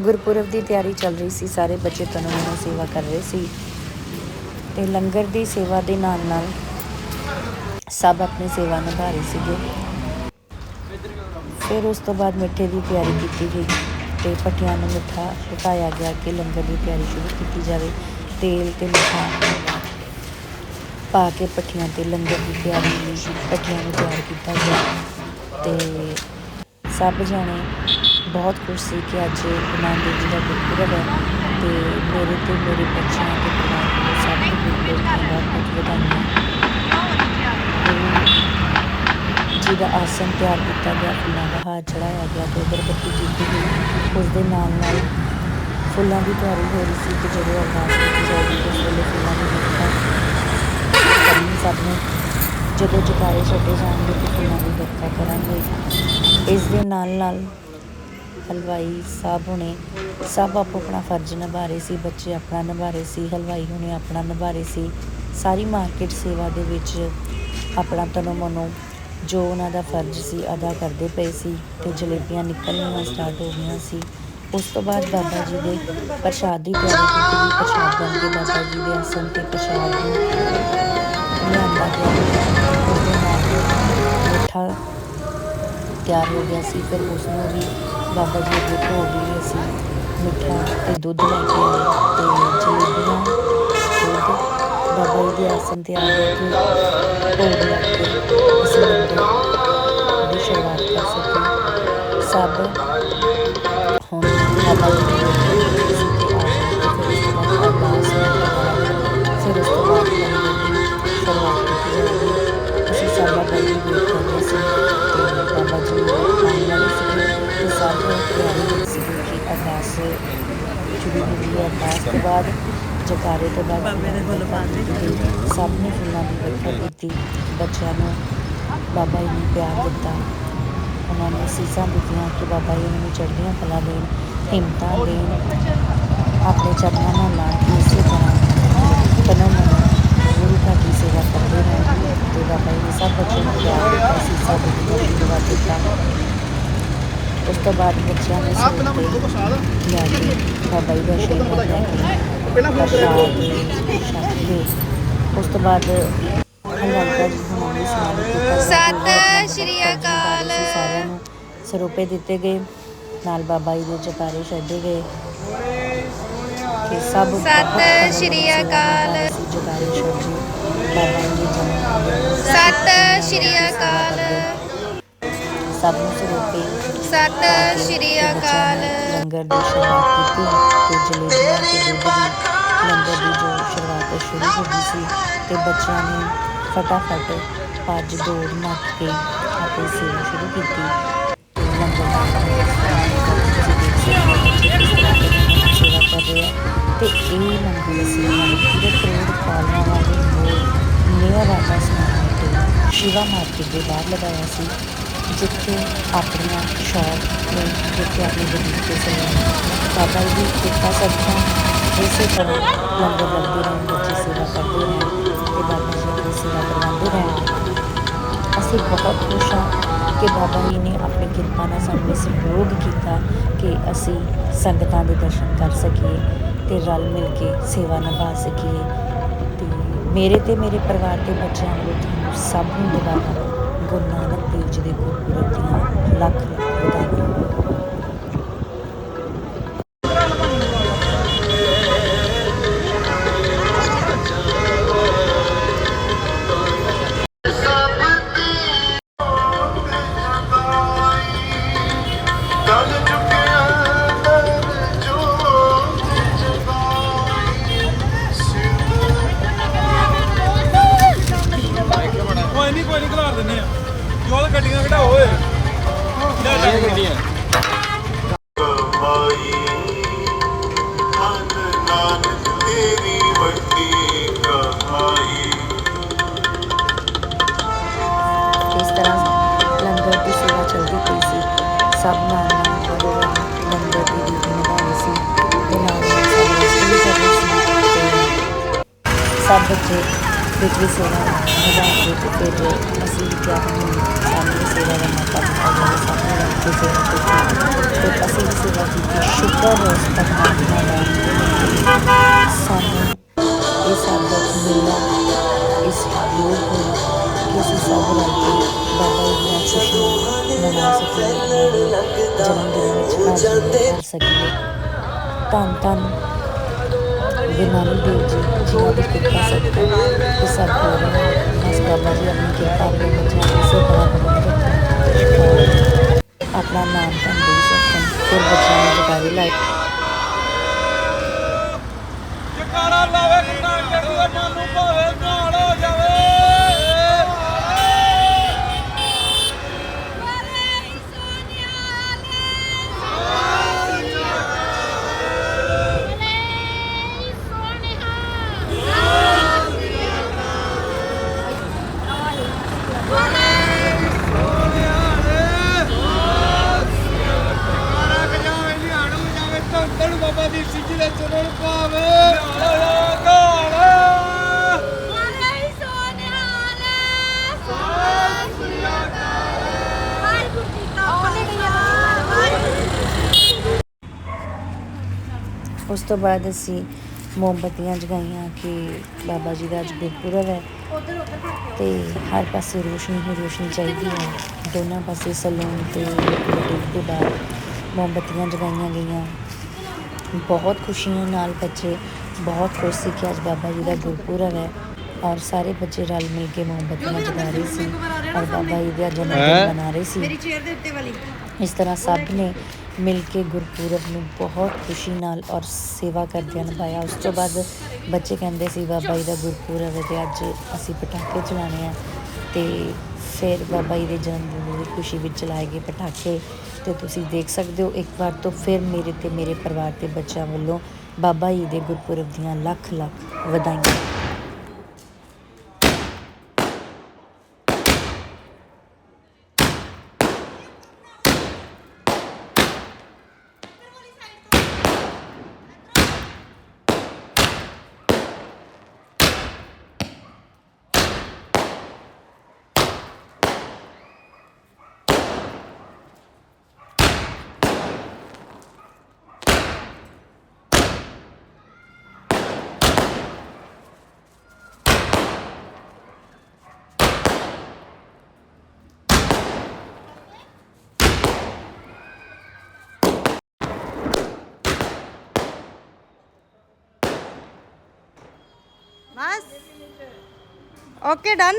ਗੁਰਪੁਰਬ ਦੀ ਤਿਆਰੀ ਚੱਲ ਰਹੀ ਸੀ, ਸਾਰੇ ਬੱਚੇ ਤਨੋਂ ਮਨੋਂ ਸੇਵਾ ਕਰ ਰਹੇ ਸੀ ਤੇ ਲੰਗਰ ਦੀ ਸੇਵਾ ਦੇ ਨਾਲ ਨਾਲ ਸਭ ਆਪਣੀ ਸੇਵਾ ਨਿਭਾ ਰਹੇ ਸੀਗੇ। ਫਿਰ ਉਸ ਤੋਂ ਬਾਅਦ ਮਿੱਠੇ ਦੀ ਤਿਆਰੀ ਕੀਤੀ ਗਈ ਤੇ ਪੱਠਿਆਂ ਨੂੰ ਮਿੱਠਾ ਛਕਾਇਆ ਗਿਆ ਕਿ ਲੰਗਰ ਦੀ ਤਿਆਰੀ ਸ਼ੁਰੂ ਕੀਤੀ ਜਾਵੇ। ਤੇਲ ਤੇ ਮਿੱਠਾ ਪਾ ਕੇ ਪੱਠਿਆਂ ਤੇ ਲੰਗਰ ਦੀ ਤਿਆਰੀ ਲਈ ਪੱਠਿਆਂ ਨੂੰ ਤਿਆਰ ਕੀਤਾ ਗਿਆ ਤੇ ਸਭ ਜਾਣੇ ਬਹੁਤ ਖੁਸ਼ ਸੀ ਕਿ ਅੱਜ ਗੁਰੂ ਨਾਨਕ ਦੇਵ ਜੀ ਦਾ ਗੁਰਪੁਰਬ ਹੈ ਤੇ ਮੇਰੇ ਤੇ ਮੇਰੇ ਬੱਚਿਆਂ ਦੇ ਪਰਿਵਾਰ ਨੂੰ ਸਭ ਨੂੰ ਗੁਰਪੁਰਬ ਦੀਆਂ ਬਹੁਤ ਬਹੁਤ ਵਧਾਈਆਂ। ਜੀ ਦਾ ਆਸਨ ਤਿਆਰ ਕੀਤਾ ਗਿਆ, ਫੁੱਲਾਂ ਦਾ ਹਾਰ ਚੜਾਇਆ ਗਿਆ ਤੇ ਅਗਰਬੱਤੀ ਕੀਤੀ ਗਈ। ਉਸ ਦੇ ਨਾਲ ਨਾਲ ਫੁੱਲਾਂ ਦੀ ਤਿਆਰੀ ਹੋ ਰਹੀ ਸੀ ਕਿ ਜਦੋਂ ਅਰਦਾਸ ਕੀਤੀ ਜਾਏਗੀ ਉਸ ਵੇਲੇ ਫੁੱਲਾਂ ਦੀ ਵਰਖਾ ਕਰਨੀ ਸਭ ਨੂੰ ਜਦੋਂ ਜਕਾਰੇ ਛੱਡੇ ਜਾਣਗੇ ਤੇ ਫੁੱਲਾਂ ਦੀ ਵਰਖਾ ਕਰਾਂਗੇ। ਇਸ ਦੇ ਨਾਲ ਨਾਲ ਹਲਵਾਈ ਸਾਹਿਬ ਹੁਣੇ ਸਭ ਆਪੋ ਆਪਣਾ ਫਰਜ਼ ਨਿਭਾ ਰਹੇ ਸੀ, ਬੱਚੇ ਆਪਣਾ ਨਿਭਾ ਰਹੇ ਸੀ, ਹਲਵਾਈ ਹੁਣੇ ਆਪਣਾ ਨਿਭਾ ਰਹੇ ਸੀ। ਸਾਰੀ ਮਾਰਕੀਟ ਸੇਵਾ ਦੇ ਵਿੱਚ ਆਪਣਾ ਤਨੋ ਮਨੋ ਜੋ ਉਹਨਾਂ ਦਾ ਫਰਜ਼ ਸੀ, ਅਦਾ ਕਰਦੇ ਪਏ ਸੀ ਤੇ ਜਲੇਬੀਆਂ ਨਿਕਲਣੀਆਂ ਸਟਾਰਟ ਹੋ ਗਈਆਂ ਸੀ। ਉਸ ਤੋਂ ਬਾਅਦ ਬਾਬਾ ਜੀ ਦੇ ਪ੍ਰਸ਼ਾਦ ਦੀ ਤਿਆਰੀ ਕੀਤੀ ਗਈ, ਪ੍ਰਸ਼ਾਦ ਬਣ ਕੇ ਬਾਬਾ ਜੀ ਦੇ ਆਸਣ ਤੇ ਪ੍ਰਸ਼ਾਦ ਨੂੰ ਲਿਆਂਦਾ ਗਿਆ। ਮਿੱਠਾ ਤਿਆਰ ਹੋ ਗਿਆ ਸੀ, ਫਿਰ ਉਸ ਨੂੰ ਵੀ ਬਾਬਾ ਜੀ ਦੇ ਭੋਗ ਗਈ ਅਸੀਂ ਮਿੱਠਾ ਤੇ ਦੁੱਧ ਲੈ ਕੇ ਆਏ ਤੇ ਜਲੇਬੀਆਂ, ਦੁੱਧ, ਬਾਬਾ ਜੀ ਦੇ ਆਸਣ ਤੇ ਆ ਗਏ ਭੋਗ ਲੱਗ ਕੇ ਅਸੀਂ ਲੰਗਰ ਦੀ ਸ਼ੁਰੂਆਤ ਕਰ ਸਕੇ। ਸਭ ਹੁਣ ਬਾਬਾ ਜੀ ਕਿ ਅਰਦਾਸ ਸ਼ੁਰੂ ਹੋ ਗਈ ਹੈ ਅਰਦਾਸ ਤੋਂ ਬਾਅਦ ਜਕਾਰੇ ਤੋਂ ਬਾਅਦ ਬਾਬੇ ਦੇ ਫੁੱਲ ਪਾਉਂਦੇ ਕੀਤੀ। ਸਭ ਨੇ ਫੁੱਲਾਂ ਦੀ ਵਰਖਾ ਕੀਤੀ ਬੱਚਿਆਂ ਨੂੰ ਬਾਬਾ ਜੀ ਨੇ ਪਿਆਰ ਦਿੱਤਾ ਉਹਨਾਂ ਨੇ ਸੀਸਾਂ ਦਿੱਤੀਆਂ ਕਿ ਬਾਬਾ ਜੀ ਉਹਨਾਂ ਨੂੰ ਚੜ੍ਹਦੀਆਂ ਕਲਾ ਦੇਣ ਹਿੰਮਤਾਂ ਦੇਣ ਆਪਣੇ ਚਰਨਾਂ ਨਾਲ ਲਾ ਕੇ ਇਸੇ ਤਰ੍ਹਾਂ ਤਨੋਂ ਮਨੋਂ ਗੁਰੂ ਘਰ ਦੀ ਸੇਵਾ ਕਰਦੇ ਰਹਿਣ ਤੇ ਬਾਬਾ ਜੀ ਨੇ ਸਭ ਬੱਚਿਆਂ ਨੂੰ ਪਿਆਰ ਦਿੱਤਾ ਸੀਸਾਂ ਦਿੱਤੀਆਂ ਆਸ਼ੀਰਵਾਦ ਦਿੱਤਾ ਉਸ ਤੋਂ ਬਾਅਦ ਬੱਚਿਆਂ ਨੇ ਸਿਰ ਤੇ ਲਿਆ ਕੇ ਬਾਬਾ ਜੀ ਦਾ ਆਸ਼ੀਰਵਾਦ ਲੈ ਕੇ ਪ੍ਰਸ਼ਾਦ ਛਕ ਕੇ ਉਸ ਤੋਂ ਬਾਅਦ ਜੀ ਕੀਤਾ। ਸਤਿ ਸ਼੍ਰੀ ਅਕਾਲ। ਸਾਰਿਆਂ ਨੂੰ। ਸਰੂਪੇ ਦਿੱਤੇ ਗਏ। ਨਾਲ ਬਾਬਾ ਜੀ ਦੇ ਜਕਾਰੇ ਛੱਡੇ ਗਏ। ਸਭ ਸਤਿ ਸ਼੍ਰੀ ਅਕਾਲ। ਛੱਡੇ ਬਾਬਾ ਜੀ ਸਤਿ ਸ਼੍ਰੀ ਅਕਾਲ। ਸਭ ਨੂੰ ਸਰੂਪੇ ਸਤਿ ਸ਼੍ਰੀ ਅਕਾਲ। ਲੰਗਰ ਦੀ ਸ਼ੁਰੂਆਤ ਕੀਤੀ ਤੇ ਜਲੇਬੀਆਂ ਤੇ ਦੁੱਧ ਦੀ ਲੰਗਰ ਦੀ ਜੋ ਸ਼ੁਰੂਆਤ ਸ਼ੁਰੂ ਹੋ ਗਈ ਸੀ ਤੇ ਬੱਚਿਆਂ ਨੇ ਫਟਾਫਟ ਭੱਜ ਦੌੜ ਨੱਠ ਕੇ ਆਪਣੀ ਸੇਵਾ ਸ਼ੁਰੂ ਕੀਤੀ। ਤੇ ਲੰਗਰ ਦਾ ਸੇਵਾ ਕਰ ਰਹੇ ਆ ਤੇ ਇਹ ਲੰਗਰ ਸੇਵਾ ਪੂਰੇ ਕਰੋੜ ਕਾਲਮਾਂ ਵਾਲੇ ਬੋਲ ਨਿਆ ਵਾਲਾ ਸਮਾਨ ਤੇ ਸ਼ਿਵਾ ਮਾਰਕੀਟ ਦੇ ਬਾਹਰ ਲਗਾਇਆ ਸੀ। ਜਿੱਥੇ ਆਪਣੀਆਂ ਸ਼ੌਪ ਨੇ, ਜਿੱਥੇ ਆਪਣੀ ਬੁਟੀਕ ਤੇ ਬਾਬਾ ਜੀ ਦੀ ਕਿਰਪਾ ਸਦਕਾ ਇਸੇ ਤਰ੍ਹਾਂ ਲੰਗਰ ਲੱਗਦੇ ਰਹਿਣ, ਬੱਚੇ ਸੇਵਾ ਕਰਦੇ ਰਹਿਣ ਤੇ ਬਾਬਾ ਜੀ ਆਪਣੀ ਸੇਵਾ ਕਰਵਾਉਂਦੇ ਰਹਿਣ। ਅਸੀਂ ਬਹੁਤ ਖੁਸ਼ ਹਾਂ ਕਿ ਬਾਬਾ ਜੀ ਨੇ ਆਪਣੀ ਕਿਰਪਾ ਨਾਲ ਸਾਨੂੰ ਸਹਿਯੋਗ ਕੀਤਾ ਕਿ ਅਸੀਂ ਸੰਗਤਾਂ ਦੇ ਦਰਸ਼ਨ ਕਰ ਸਕੀਏ ਤੇ ਰਲ ਮਿਲ ਕੇ ਸੇਵਾ ਨਿਭਾ ਸਕੀਏ। ਤੇ ਮੇਰੇ ਤੇ ਮੇਰੇ ਪਰਿਵਾਰ ਦੇ ਬੱਚਿਆਂ ਨੂੰ, ਸਭ ਨੂੰ ਦੁਬਾਰਾ ਗੁਰੂ ਨਾਨਕ ਦੇਵ ਜੀ ਦੇ ਗੁਰਪੁਰਬ ਦੀਆਂ ਲੱਖ ਲੱਖ ਵਧਾਈਆਂ। ਬੱਚੇ ਵਿੱਚ ਵੀ ਸੇਵਾ ਨਿਭਾ ਕੇ ਤੇ ਫਿਰ ਅਸੀਂ ਕਿਹਾ ਸਾਨੂੰ ਵੀ ਸੇਵਾ ਦਾ ਮੌਕਾ ਦਿੱਤਾ ਜਾਵੇ ਸਭ ਨੇ ਰਲ ਸੇਵਾ ਕੀਤੀ ਤੇ ਅਸੀਂ ਵੀ ਸੇਵਾ ਕੀਤੀ ਸ਼ੁਕਰ ਹੈ, ਉਸ ਪਰਮਾਤਮਾ ਦਾ। ਸਾਨੂੰ ਇਹ ਸਬਕ ਮਿਲਿਆ ਇਸ ਯੋਗ ਹੋਇਆ ਕਿ ਅਸੀਂ ਸਭ ਰਲ ਕੇ ਬਾਬਾ ਜੀ ਦੀਆਂ ਖੁਸ਼ੀਆਂ ਮਨਾ ਸਕੀਏ, ਜਨਮ ਦਿਨ ਵਿੱਚ ਹਾਜ਼ਰੀ ਕਰ ਸਕੀਏ ਧੰਨ ਧੰਨ ਗੁਰੂ ਨਾਨਕ ਦੇਵ ਜੀ ਜਿਨ੍ਹਾਂ ਦੀ ਕਿਰਪਾ ਸਦਕਾ ਇਹ ਸਭ ਹੋ ਰਿਹਾ ਹੈ ਬਸ ਬਾਬਾ ਜੀ ਆਪਣੀ ਕਿਰਪਾ ਆਪਣੇ ਬੱਚਿਆਂ ਨੂੰ ਇਸੇ ਤਰ੍ਹਾਂ ਬਣਾਈ ਰੱਖਣ ਆਪਣਾ ਨਾਮ ਤਾਂ ਦੇ ਸਕਣ ਫਿਰ ਬੱਚਿਆਂ ਨੂੰ ਜਗਾਵੇ ਲਾਇਕ ਸਿੱਧੀ ਦੇ ਚਰਨ ਭਾਵੇ ਗਾਲ ਉਸ ਤੋਂ ਬਾਅਦ ਅਸੀਂ ਮੋਮਬੱਤੀਆਂ ਜਗਾਈਆਂ ਕਿ ਬਾਬਾ ਜੀ ਦਾ ਅੱਜ ਗੁਰਪੁਰਬ ਹੈ। ਤੇ ਹਰ ਪਾਸੇ ਰੋਸ਼ਨੀ ਹੀ ਰੋਸ਼ਨੀ ਚਾਹੀਦੀ ਹੈ। ਦੋਨਾਂ ਪਾਸੇ ਸਲੂਨ ਤੇ ਬੁਟੀਕ ਦੇ ਬਾਹਰ ਮੋਮਬੱਤੀਆਂ ਜਗਾਈਆਂ ਗਈਆਂ। ਬਹੁਤ ਖੁਸ਼ੀਆਂ ਨਾਲ ਬੱਚੇ ਬਹੁਤ ਖੁਸ਼ ਸੀ ਕਿ ਅੱਜ ਬਾਬਾ ਜੀ ਦਾ ਗੁਰਪੁਰਬ ਹੈ ਔਰ ਸਾਰੇ ਬੱਚੇ ਰਲ ਮਿਲ ਕੇ ਮੋਮਬੱਤੀਆਂ ਜਗਾ ਰਹੇ ਸੀ ਔਰ ਬਾਬਾ ਜੀ ਦਾ ਜਨਮ ਦਿਨ ਮਨਾ ਰਹੇ ਸੀ। ਮੇਰੀ ਚੇਅਰ ਦੇ ਉੱਤੇ ਵਾਲੀ। ਇਸ ਤਰ੍ਹਾਂ ਸਭ ਨੇ ਮਿਲ ਕੇ ਗੁਰਪੁਰਬ ਨੂੰ ਬਹੁਤ ਖੁਸ਼ੀ ਨਾਲ ਔਰ ਸੇਵਾ ਕਰਦਿਆਂ ਨਿਭਾਇਆ। ਉਸ ਤੋਂ ਬਾਅਦ ਬੱਚੇ ਕਹਿੰਦੇ ਸੀ ਬਾਬਾ ਜੀ ਦਾ ਗੁਰਪੁਰਬ ਹੈ ਤੇ ਅੱਜ ਅਸੀਂ ਪਟਾਕੇ ਚਲਾਉਣੇ ਆ। ਤੇ ਫਿਰ ਬਾਬਾ ਜੀ ਦੇ ਜਨਮ ਦਿਨ ਦੀ ਖੁਸ਼ੀ ਵਿੱਚ ਚਲਾਏ ਗਏ ਪਟਾਕੇ। ਤੇ ਤੁਸੀਂ ਦੇਖ ਸਕਦੇ ਹੋ, ਇੱਕ ਵਾਰ ਤੋਂ ਫਿਰ ਮੇਰੇ ਤੇ ਮੇਰੇ ਪਰਿਵਾਰ ਦੇ ਬੱਚਿਆਂ ਵੱਲੋਂ ਬਾਬਾ ਜੀ ਦੇ ਗੁਰਪੁਰਬ ਦੀਆਂ ਲੱਖ ਲੱਖ ਵਧਾਈਆਂ। ਬਸ। Okay done